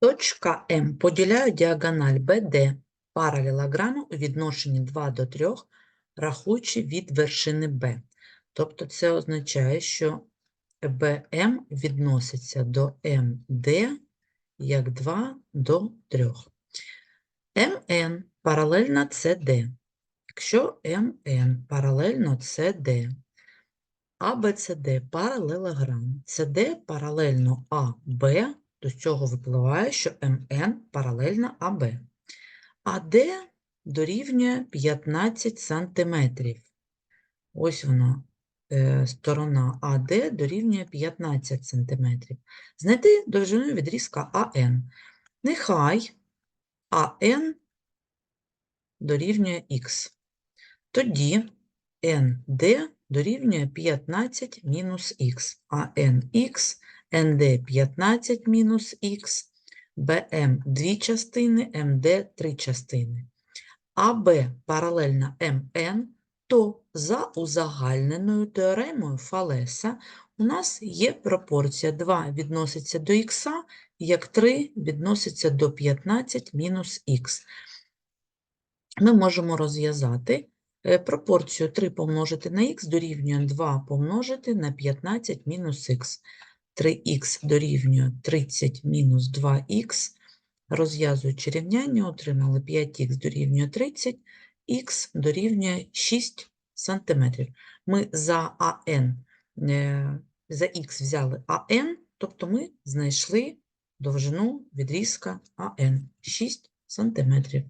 Точка М поділяє діагональ BD паралелограму у відношенні 2 до 3, рахуючи від вершини Б. Тобто це означає, що BM відноситься до MD як 2 до 3. MN паралельно CD. Якщо MN паралельно CD, ABCD паралелограм, CD паралельно AB, то з цього випливає, що МН паралельно АБ. АД дорівнює 15 сантиметрів. Ось вона, е, сторона АД дорівнює 15 сантиметрів. Знайти довжину відрізка АН. Нехай АН дорівнює Х. Тоді НД дорівнює 15 мінус Х, а NX НД 15 мінус Х, БМ дві частини, МД три частини. АБ паралельно МН, то за узагальненою теоремою Фалеса у нас є пропорція 2 відноситься до х, як 3 відноситься до 15 мінус х. Ми можемо розв'язати пропорцію 3 помножити на х дорівнює 2 помножити на 15 мінус х. 3х дорівнює 30 мінус 2х. Розв'язуючи рівняння, отримали 5х дорівнює 30, х дорівнює 6 сантиметрів. Ми за АН, е, за х взяли АН, тобто ми знайшли довжину відрізка АН 6 сантиметрів.